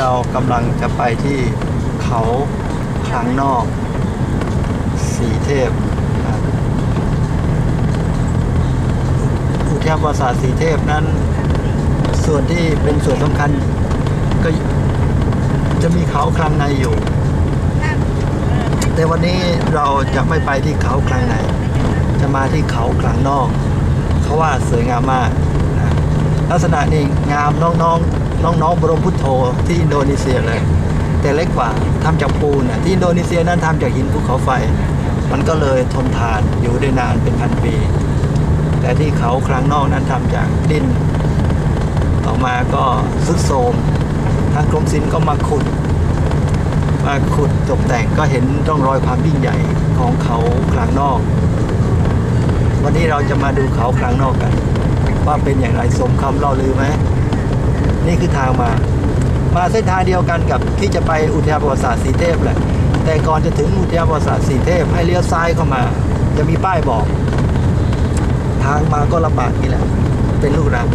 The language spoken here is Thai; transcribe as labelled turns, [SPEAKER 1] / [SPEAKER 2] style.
[SPEAKER 1] เรากำลังจะไปที่เขาคลังนอกสีเทพอุทยานประวัติศาสตร์สีเทพนั้น ส่วนที่เป็นส่วนสำคัญ ก็จะมีเขาคลังในอยู่ แต่วันนี้เราจะไม่ไปที่เขาคลังใน จะมาที่เขาคลังนอก เขาว่าสวยงามมาก ลักษณะนี้งามน้องๆน้องๆบรมพุทโธที่อินโดนีเซียเลย แต่เล็กกว่าทำจากปูนะที่อินโดนีเซียนั้นทำจากหินภูเขาไฟ มันก็เลยทนทานอยู่ได้นานเป็นพันปี แต่ที่เขาคลังนอกนั้นทำจากดิน ต่อมาก็ซุดโทมทางกรมศิลป์ก็มาขุดมาขุดตกแต่งก็เห็นร่องรอยความยิ่งใหญ่ของเขาคลังนอก วันนี้เราจะมาดูเขาคลังนอกกัน ว่าเป็นอย่างไรสมคำเราลือไหมนี่คือทางมา มาเส้นทางเดียวกันกับที่จะไปอุทยานประวัติศาสตร์สีเทพแหละ แต่ก่อนจะถึงอุทยานประวัติศาสตร์สีเทพให้เลี้ยวซ้ายเข้ามา จะมีป้ายบอก ทางมาก็ลำบากนี่แหละ เป็นลูกรัง